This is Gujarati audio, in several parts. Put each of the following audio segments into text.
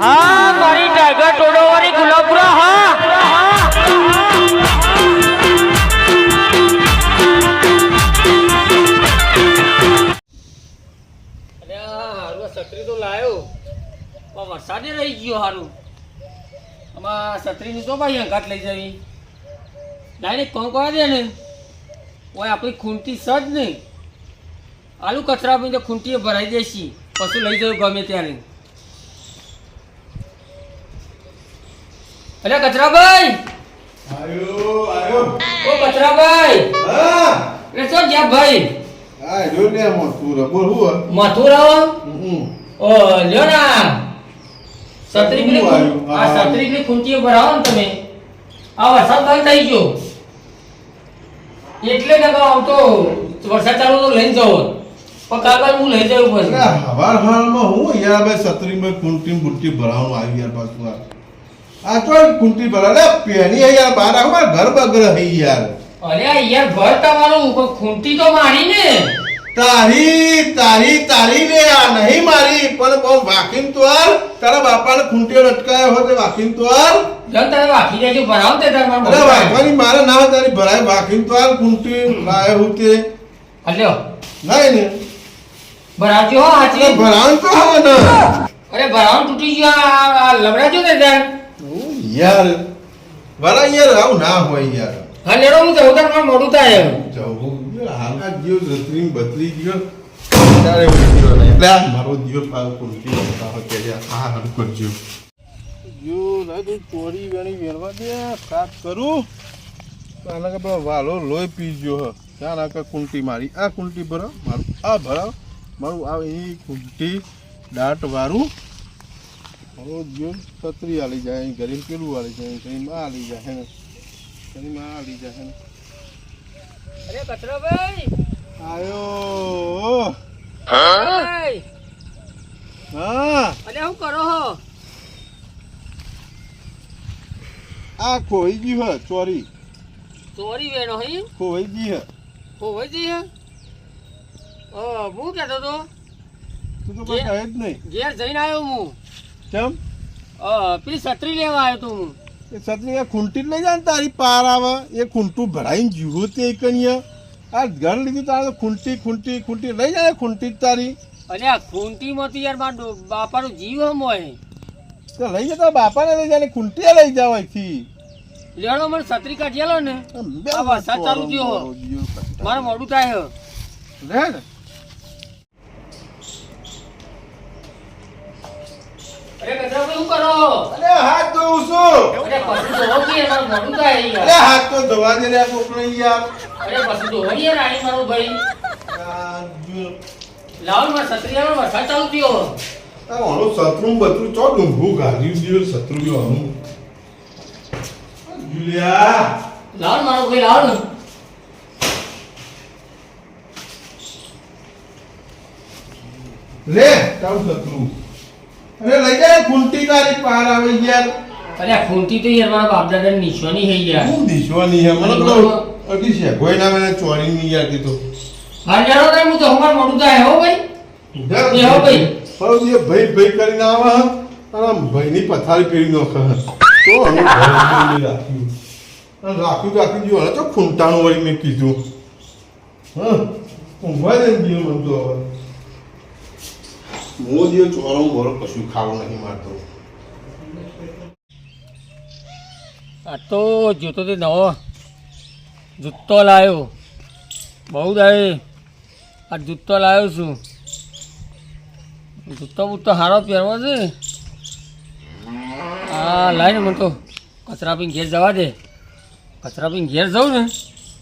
હા, મારી ટાઈગર છત્રી તો લાયો. વરસાદે રહી ગયો હારું. આમાં છત્રીની તો ભાઈ લઈ જવી ડાયરેક્ટ કોણ કરવા દે ને. ઓય આપણી ખૂંટી સજ નહીં. આલુ કચરા તો ખૂંટીએ ભરાઈ દેશી. પછી લઈ જવું ગમે ત્યારે. અરે કચરાભાઈ! આયો આયો. ઓ કચરાભાઈ! હા. એ શું ગયા ભાઈ? આ જો ને મોટું બોલ હું મથુરા ઓ લ્યો ના સત્રી ની આ સત્રી ની ખૂંટી ઉપર આવો ને તમે. આ વરસાદ બંધ થઈ ગયો. એટલે ને આમ તો વરસાદ ચાલુ તો લઈને જવો પણ કાકા હું લઈ જવું પછી. હવાર હાલમાં હું યાર ભાઈ સત્રીમાં કુંટી બુટ્ટી ભરાવું આવી યાર પાછું આ. આ તો કુંટી ભરા લે પેની હે યાર બાર આવું ઘર બગર હે યાર. અરે યાર ભર તમારું ખૂંટી તો મારી ને. તારી તારી તારી ને આ નહીં મારી પણ બહુ વાકીન તો આર તારા બાપાને ખૂંટીઓ લટકાયો હોય તે વાકીન તો હાલ જન તારે વાકી દેજો ભરાવ તે તાર મારું અરે વાકવાની મારે ના તારી ભરાય વાકીન તો આર કુંટી લાયો હું તે. હલ્યો નહીં ને. ભરાવજો હો ભરાવાનું તો હવે ના. અરે ભરાવ તૂટી ગયો આ- આ લવડાજો ને તાર. યાર વાલા યાર આવું ના હોય યાર. હા લેરો હું જવું તાર મોડું થાય જવું હાલના જીવ રતરી બદલી ગયો ત્યારે ઉઠ્યો ને નહીં. એટલે મારો જીવ પાવ કુંતી બનતા હોય કે આ હાલ કરજો. જો ના તું ચોરી વેણી વેણવા દે સાફ કરું. આના કે પેલો વાલો લોહી પી ગયો હ. ત્યાં નાખે કે કુંટી મારી. આ કુંટી ભરાવ મારું આ ભરાવ. મારું આ એ કુંટી દાંત વાળું છત્રી આલી જાય અહીં ગરીબ પેલું આલી જાય અહીં માં આલી જાય ને? અહીં માં આલી જાય ને? અરે કચરાભાઈ આયો! ભાઈ હા! અરે શું કરો હો? આ ખોઈ ગયું હે ચોરી. ચોરી વેણો હઈ ખોઈ ગઈ હે. જઈએ ઓ હું? કહેતો તો? તું તો કોઈ કહે જ નહીં. ઘેર જઈને આવ્યો હું. કેમ? પેલી છત્રી લેવા આવ્યો તો હું. એ છત્રી ખૂંટી લઈ જાય ને તારી પાર આવે? એ ખૂંટું ભરાઈને જીવો તે કણીએ આ ઘર લીધું તારે તો ખૂંટી ખૂંટી ખૂંટી. લઈ જાય ખૂંટી જ તારી. અને આ ખૂંટીમાંથી યાર મારા બાપાનો જીવ હમ હોય. તો લઈ જતા બાપાને લઈ જાય ને ખૂંટીએ લઈ જાવ અહીંથી. લેણો મને છત્રી કાઢી લો ને. વરસાદ ચાલુ થયો. મારો મોડું થાય હે. લે ને. અરે કચરાભાઈ શું કરો? અરે હાથ ધોઉં છું. અરે પછી ધોવો કે મારે મોડું થાય અરે હાથ તો ધોવા દે રે આ યાર અરે પછી ધોવો યાર રાણી મારો ભાઈ. આ જો- લાવો ને મારે છત્રી આલો વરસાદ ચાલુ થયો આ ઓનું શત્રુ બત્રુ ચો ડુંગું ગાળ્યું દિયો શત્રુ યો આનું જુલિયા લાવો મારો ભાઈ લાવો ને લે તારું શત્રુ અરે લઈ જાય ખૂંટી તારી પાર આવે યાર અરે આ ખૂંટી તો યાર મારા બાપ દાદાની નિશાની હે યાર. હું દિશવાની હે? મને તો અગી છે કોઈ ના મને ચોરી ની યાર કીધું. હા જાણો ને હું તો હમણાં મોડું થાય હો ભાઈ. હો ભાઈ. પણ જે ભાઈ ભાઈ કરીને આવે અને ભાઈ ની પથારી પેરી નો ખે તો અમે રાખ્યું રાખ્યું રાખ્યું જો તો ખૂંટાણું વળી મેં કીધું. હા? ઊંઘવા દે દિયો મન તો હવે. મોદીઓ ચોરો બોરો કશું ખાવું નહીં મારતો આ તો જોતો તે નવો જૂતો લાવ્યો બહુ દાય. આ જૂતો લાવ્યો છું. જૂતો બૂતો સારો પહેરવો છે. હા લાવીને મને તો કચરા પીને ઘેર જવા દે. કચરા પીને ઘેર જાઉં ને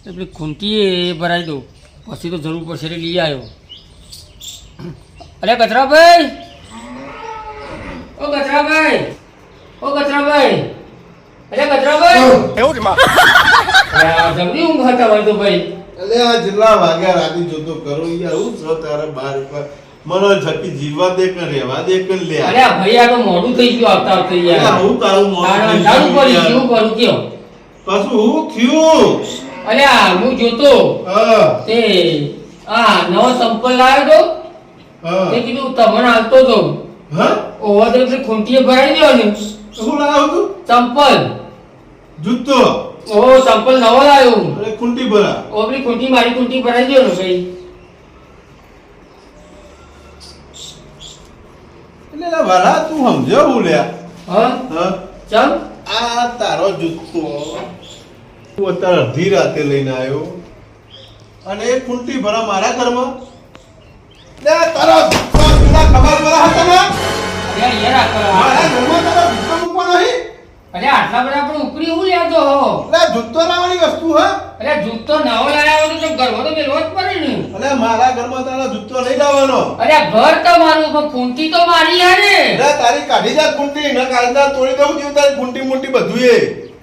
એટલે ખૂંટી એ ભરાઈ દઉં. પછી તો જરૂર પડશે એટલે લઈ આવ્યો. અરે કચરાભાઈ! ઓ કચરાભાઈ! ઓ કચરાભાઈ! અરે કચરાભાઈ! એવું જ માં. જલ્દી ઊંઘ હતા હોય તો ભાઈ. એટલે આ જિલ્લા વાગ્યા રાતે જોતો કરો યાર હું છો તારે બાર ઉપર. મને જકી જીવવા દે કે રહેવા દે કે લે. અરે ભાઈ આ તો મોડું થઈ ગયું આવતા આવતા યાર. હું તારું મોડું તારે થઈ અંધારું ગયું પડી. ગયું કરું કયો? પાછું હું થયું? અરે હું જોતો. હા. તે આ નવો સંપલ લાવ્યો તો? તે કીધું તમને હાલતો તો હા? ઓવા તો પેલી ખૂંટીએ ભરાઈ દો શું લાવ્યો તું? ચંપલ. જૂતો. ઓ ચંપલ નવો લાવ્યો અરે ખૂંટી ભરા. ઓ પેલી ખૂંટી મારી ખૂંટી ભરાઈ દેવાનો ભાઈ એટલે વાલા તું સમજ્યો બોલ્યા હા? હા. ચમ? આ તારો જૂતો. તું અત્યારે અડધી રાતે લઈને આવ્યો. અને એ ખૂંટી ભરા મારા ઘરમાં? લે તારો જૂતો પેલા ખબર ભરા હતા ને અરે યાર આ મારા ઘરમાં તારો જૂતો મૂકવાનો નહીં? અરે આટલા બધા પણ ઉપરી હું લેતો હો આ જૂતો લાવવાની વસ્તુ હા. અરે જૂતો નવો લાવ્યા તો ઘરમાં તો મેલો જ પડે ને. અરે મારા ઘરમાં તારો જૂતો લઈ લાવવાનો અરે ઘર તો મારું પણ ખૂંટી તો મારી યાર રે તારી કાઢી જા કુંટી ન કાઢતા તોડી દઉં જીવ તારી ખૂંટી મુંટી બધું એ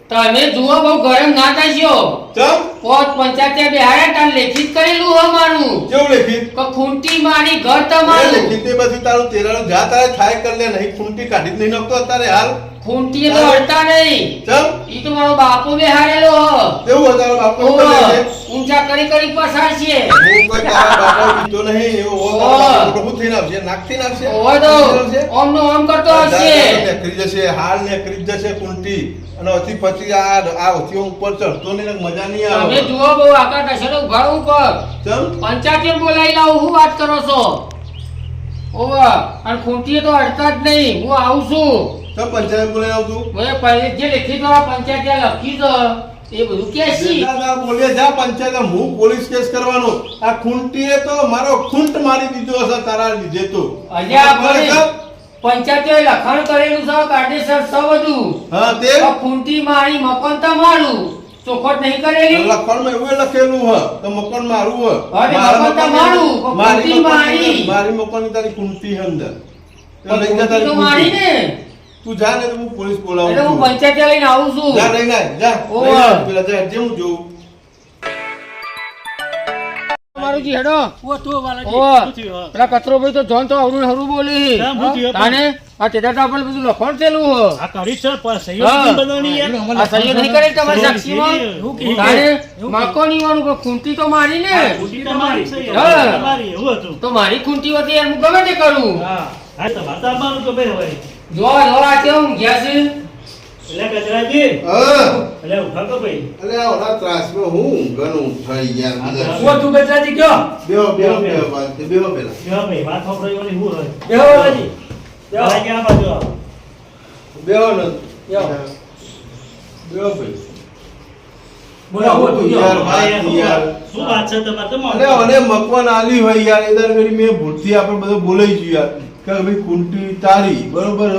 તમે જુઓ બહુ ગરમ ના થશો ચમ? પોત પંચાયતે બેહાડ્યા તાર લેખિત કરેલું હો મારું. કેવું લેખિત? કે ખૂંટી મારી ઘર તમારું. લેખિત તે પછી તારું તેરાનો જા તારે થાય કર લે નહીં ખૂંટી કાઢી જ નહીં નાખતો અત્યારે હાલ. ખૂંટી તો હડતા નહીં. ચમ? ઈ તો મારો બાપુ બેહાડેલો હો. કેવું હતું તારો બાપો? ઊંચા કરી કરી પસાર છે હું કોઈ તારા બાપા દીધો નહીં એવો હો તારો પ્રભુ થઈને આવશે નાકથી નાખશે ઓય તો ઓમ નો ઓમ કરતો હશે. નેકરી જશે હાલ નેકરી જ જશે કુંટી. અને ઓથી પછી આ આ ઓથી ઉપર ચડતો ને મજા નહીં તમે જુઓ બહુ આકા ટસરો ઘર ઉપર. ચમ? પંચાયતે બોલાવી લાવું હું વાત કરો છો? ઓવા અને ખૂંટીએ તો અડતા જ નહીં હું આવું છું. તો પંચાયત બોલાવી આવતું મેં જે લેખિત વાળા પંચાયતે લખી તો એ બધું કે છે? બોલે જા પંચાયત હું પોલીસ કેસ કરવાનો. આ ખૂંટીએ તો મારો ખૂંટ મારી દીધો હશે તારા લીધે તો. અલ્યા પંચાયતે લખાણ કરેલું છે કાયદેસર છે બધું. હા તે. ખૂંટી મારી મકાન તમારું. ચોખવટ નહીં કરેલી? લખણમાં એવું લખેલું હ તો મકાન મારું હ. મકાન મારી ખૂંટી મારી. મારી. મકાનની તારી ખૂંટી હે અંદર. તો લઈ જા તારી મારી ને તું જા ને તો હું પોલીસ બોલાવું એટલે હું પંચાયત લઈને આવું છું. જા નહીં જા. ઓવે. પેલા જા જે હું જોઉં. મારું હેડો. ઓ તો વાલાજી. ઓવે. શું થયું હા? પેલા કચરો ભાઈ તો જોન તો હરું ને બોલી? તાને આ તો બધું લખણ હો આ કરી છે સહયોગ. આ નહીં તમારી સાક્ષીમાં? ખૂંટી મારી ને? છે હા. તમારી એવું હતું. તો મારી ખૂંટી હતી એમ હું ગમે તે કરું. હા. હા તમારે તો જો આ કેવું ગયા છે? એટલે કચરાજી હા. એટલે ઉઠા તો ભાઈ. અરે આ ઓલા ત્રાસમાં હું ઊંઘવાનું થઈ ગયા. હું તું કચરાજી કયો? બેહો બેહો બેહો, બેહો. વાત બેહો પેલા. કયો ભાઈ વાત સાંભળવાની હું હોય. બેહો. બેહો. વાલાજી આ બાજુ આવો. બેહો ને. બેહો. બેહો ભાઈ. બોલો, હો તું યાર હા, યાર, શું વાત- છે તમારે? તો મને મકવાન આલી હોય યાર. એ દર ઘડી મેં ભૂલથી આપણે બધું બોલાઈ ગયું યાર. કે ભાઈ ખૂંટી તારી બરોબર?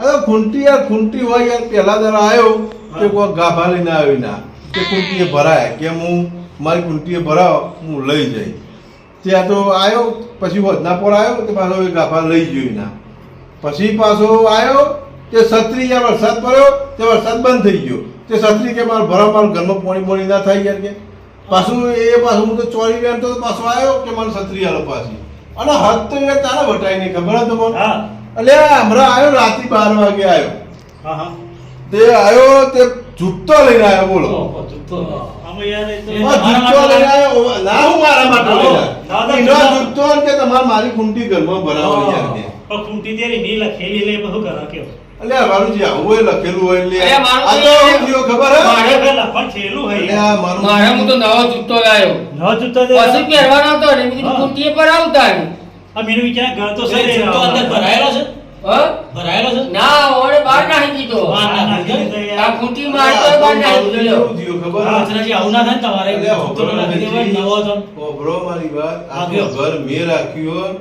અરે ખૂંટી યાર ખૂંટી હોય યાર પહેલા જરા આવ્યો કે. કોઈ ગાભા લઈને આવ્યો ના. કે ખૂંટીએ ભરાય. કે હું મારી ખૂંટીએ ભરાવ હું લઈ જઈ ત્યાં તો આવ્યો પછી વધના પર આવ્યો તે પાછો એ ગાભા લઈ ગયો ના. પછી પાછો આવ્યો તે છત્રી યાર વરસાદ પડ્યો તે વરસાદ બંધ થઈ ગયો. તે છત્રી કે મારે ભરાવ મારું ઘરમાં પોણી પોણી ના થાય યાર કે. પાછું એ પાછું હું તો ચોરી ગયા તો પાછો આવ્યો કે મારે છત્રી આલો પાછી. અને હદ તો યાર તારા વટાઈ નહીં ખબર હતી મને એટલે હમણાં આવ્યો રાતે બાર વાગે આવ્યો હા હા. તે આવ્યો તે જૂતો લઈને આવ્યો બોલો. મારા. એનો ખૂંટી ઘરમાં ભરાવો પણ ખૂંટી તેરી લખેલી એટલે બધું કરા કેવો? એટલે મારું જે આવું હોય લખેલું હોય એટલે આ તો ખબર હે? આ મારું મારે હું તો નવો જૂતો લાવ્યો નવો જૂતો દે. પછી પહેરવાનો હતો ને બીજી કીધું પર આવતા ને. આ મેનું વિચાર ઘર તો તો સરે જૂતો અંદર ભરાયેલો છે? હા? ભરાયેલો છે? ના ઓરે બહાર નાખી દીધો. બહાર નાખી દીધો? આ ખૂંટી એટલે તો બહાર નાખી મારું દીધો કેવું ખબર? આચરાજી આવું ના થાય તમારે. દેવાય, નવો હતો. હોભળો મારી વાત. આ તો? ઘર મે રાખ્યો હોય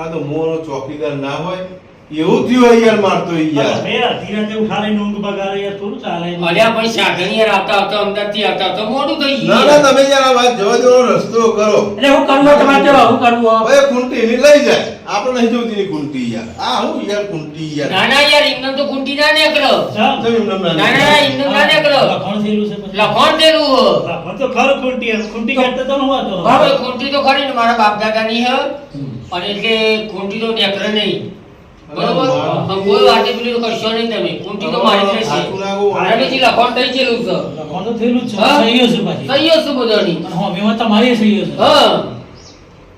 આ તો મોનો ચોકીદાર ના હોય. એવું થયું હોય મારતો યાર બે અડધી રાતે ઉઠાડીને ઊંઘ બગાડે યાર થોડું ચાલે અલ્યા પણ યાર આવતા આવતા અમદાવાદથી આવતા આવતા મોડું થઈ ના ગયું. ના તમે યાર આ વાત જવા દેવાનો રસ્તો કરો. એટલે હું કરવો તમારે કેવા હું કરવો? હવે ખૂંટી ની લઈ જાય. આપણે નહીં જોતી ની કુંટી યાર. આ હું યાર કુંટી યાર. ના ના યાર ઇમને તો કુંટી ના નીકળો. ચાલ. તમે ઇમને ના ના ઇમને ના નીકળો. લખણ થેલું છે લખણ થેલું હો. હા, તો ખરું ખૂંટી એમ. ખૂંટી કાઢતા તો હું હતો. હવે ખૂંટી તો ખરી ને મારા બાપ દાદા ની હે અને એટલે ખૂંટી તો નીકળે નહીં. બરોબર? કોઈ વાતે પેલું કરશો નહીં તમે. કુંટી તો મારી રહેશે લાગુ. લખણ થઈ ગયેલું છે? લખાણ તો થયેલું છે? હા? સહીઓ છે પાછી. કહીઓ છું બધાની. અને હોમીમાં તમારી સહીઓ છે. હા.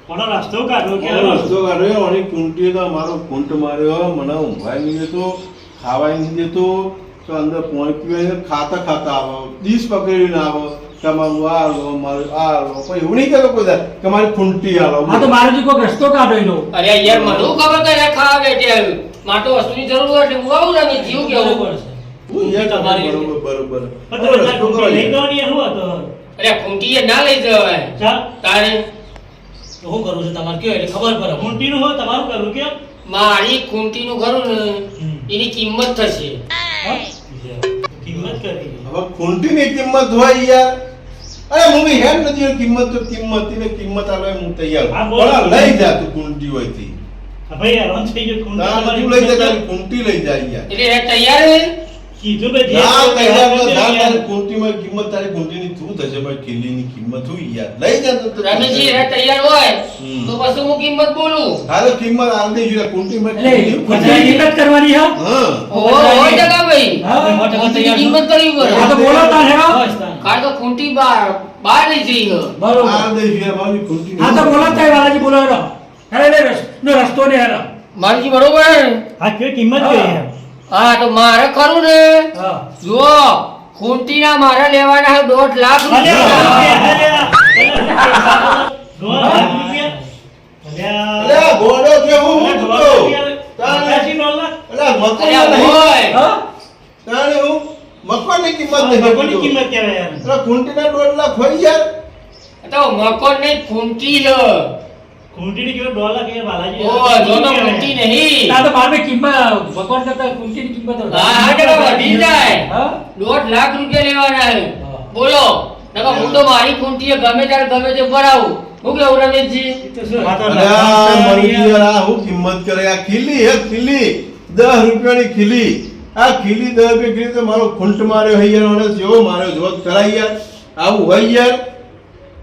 થોડો રસ્તો કાઢો કે ઓલો રસ્તો કાઢ્યો અને કુંટીએ તો મારો કુંટ માર્યો. મને ઊંઘાઈ નહીં દેતો ખાવાય નહીં દેતો. તો અંદર પોણી પીવાય ખાતા ખાતા આવો. દીસ પકડીને આવો. તમારું મારું આ લો મારું આ લો. એવું નહીં કહેતો કોઈ કે મારી ખૂંટી આલો આ તો મારે કોઈ રસ્તો કાઢો એનો. અરે યાર મને ખબર કે આવ્યું મારે તો વસ્તુની જરૂર હોય એટલે હું આવું ને જીવ કેવું બરોબર છે હું યાર તમારી બરોબર બરોબર. પણ તમે રસ્તો રસ્તો કરો લઈ યાર. દો ને શું હતો? અરે ખૂંટીએ ના લઈ જવાય. તારે? તો શું કરવું તમારે કયો? એટલે ખબર પડે. ખૂંટીનું હોય તમારું કરવું કેમ મારી ખૂંટીનું ખરું ને એની કિંમત થશે. કિંમત કરી. હવે ખૂંટીની કિંમત હોય યાર. અરે નથી કિંમત તો કિંમત એને કિંમત આવે હું તૈયાર. લઈ જા તું કુંટી હોય ભાઈ હેરાન થઈ ગયો તું લઈ જા કિંમત તારી લઈ જા યાર એટલે એ તૈયાર હે? કીધું બે ના તૈયાર તો જા તારી ગયા. ખૂંટીમાં કિંમત તારી ખૂંટીની શું થશે ભાઈ? કિલ્લીની કિંમત શું યાર લઈ જા તો. રમેશજી એ તૈયાર હોય તો પછી હું કિંમત બોલું? હા તો કિંમત આલ દે જોઈએ ખૂંટીમાં એટલે કિલ્લીની કિંમત. કરવાની હા. હા. ઓ હોય ટકા ભાઈ. હા. કિંમત કરવી પડે. હા તો બોલો તાર હેરો કાર તો ખૂંટી બાર બાર લઈ જઈ હે. બરોબર. આલ દે જોઈએ મારી કુંટી હા તો બોલો તાર વાલાજી બોલો હેરો હેરો રસ- નો રસ્તો ને હેરો. મારુજી બરોબર? હે કે કિંમત કે હા તો મારે ખરું ને? હા. જુઓ ખૂંટીના મારે લેવાના દોઢ લાખ રૂપિયા. મકોન નહીં ખૂંટી લ. ખૂંટીની કિંમત દોઢ લાખ યાર, બાલાજી. ઓ જો તો ખૂંટી નહીં. આ તો મારે કિંમત ભગવાન કરતા કુંતીની કિંમત હા હા ટકા વધી જાય. હા? દોઢ લાખ રૂપિયા લેવાના છે. બોલો. હું તો મારી ખૂંટીએ ગમે ત્યારે ગમે તે ભરાવું હું કેવું રમેશજી? તો શું? આ તો અરે આ લાખ મરજી રૂપિયા. યાર આ હું કિંમત કરે? આ ખીલી હે ખીલી. દસ રૂપિયાની ખીલી. આ ખીલી દસ રૂપિયા ખીલી તો મારો ખૂંટ માર્યો અને જેવો માર્યો. કરાય યાર આવું હોય યાર.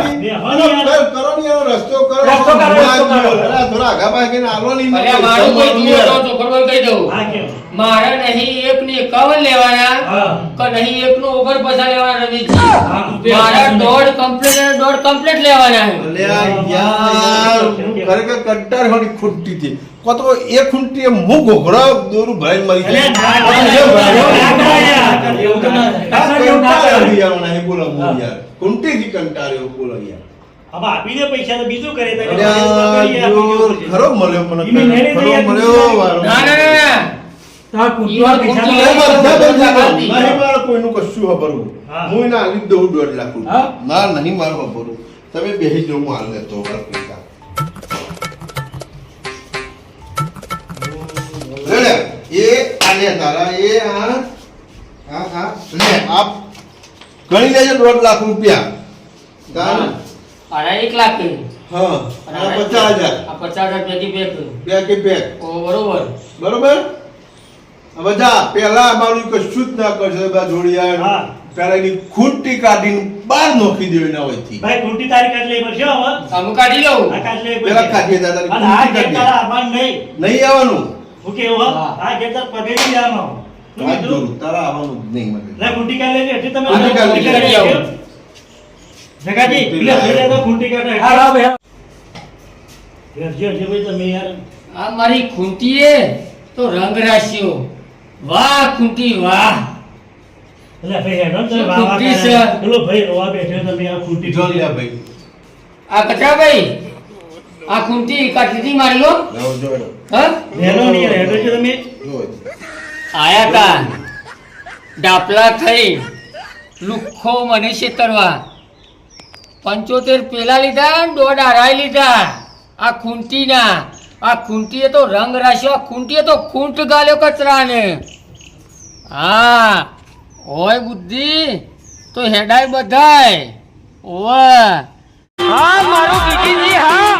રસ્તો કરો રસ્તો કરો, રસ્તો કરો. અરે થોડા આગા પાછા આલો નહીં મારું કોઈ જુઓ તો ચોખડમાં કહી દઉં હા, કેમ? મારે નહીં એક ને એકાવન લેવાના કે નહીં એક નો ઓગણ પચાસ લેવાના રમેશજી મારા દોઢ કમ્પ્લીટ અને દોઢ કમ્પ્લીટ લેવાના યાર ખરેખર કંટાળ વાળી ખૂંટી હતી કો તો એ ખૂંટી એ ઘોઘરા દોરું ભાઈ મરી અલ્યા, ગયો. એવું તો ના એવું ના બોલો યાર ખૂંટીથી કંટાળ્યો, બોલો યાર હવે આપી દે પૈસા તો બીજું કરે તો જો ખરો મળ્યો મને ખરો મળ્યો ના ના ના, પૈસા. નહીં મારે કોઈનું કશું ખબરવું. હું. એને આલી દઉં દોઢ લાખ રૂપિયા. ના નહીં મારે ખબરવું. તમે બેહી જાઓ, હું હાલ લેતો મારા પૈસા. એ આ તારા એ હા. લે આપ ગણી લેજો દોઢ લાખ રૂપિયા. તાર અરે એક લાખ કહી. હા. અને પચાસ હજાર. આ પચાસ હજાર ભેગી પેક બે કે બે ઓ બરોબર. બરોબર? બધા પેલા અમારું કશું જ ના કરશે બા જોડિયા હા. પેલા એની ખૂંટી કાઢીને બહાર નોખી દેવી ના હોય ભાઈ ખોટી તારીખ કાઢ લેવી પડશે હવે? આમ કાઢી લઉં. આ કાઢ લેવી પેલા. કાઢીએ તારી. તારા નહીં. નહીં આવવાનું. હું કેવું આ ઘેર તાર પગે નહીં આવવાનું. તારા આવવાનું નહીં મને. કાઢ લેજે, તમે કાઢ લેજે. જગાજી, હા, હા, ભાઈ, ભાઈ તમે યાર. આ મારી ખૂંટીએ તો રંગ રાખ્યો. વાહ ખૂંટી વાહ. એટલે ભાઈ હેડો વાહ વાહ ભાઈ રોવા બેઠો તમે આ ખૂંટી. જો લ્યા ભાઈ. આ આ ખૂંટી કાઢી મારી લો જો હા? હેડો નહીં હેડો છો તમે? જો. આયા તા. ડાપલા થઈ લુખ્ખો મને છેતરવા પંચોતેર પેલા લીધા દોઢ આરાય લીધા. આ ખૂંટીના. આ ખૂંટીએ તો રંગ રાખ્યો. આ ખૂંટીએ તો ખૂંટ ગાલ્યો કચરાને. હા. હોય બુદ્ધિ તો હેડાય બધાય. ઓવે. હા, મારું બીટીજી હા.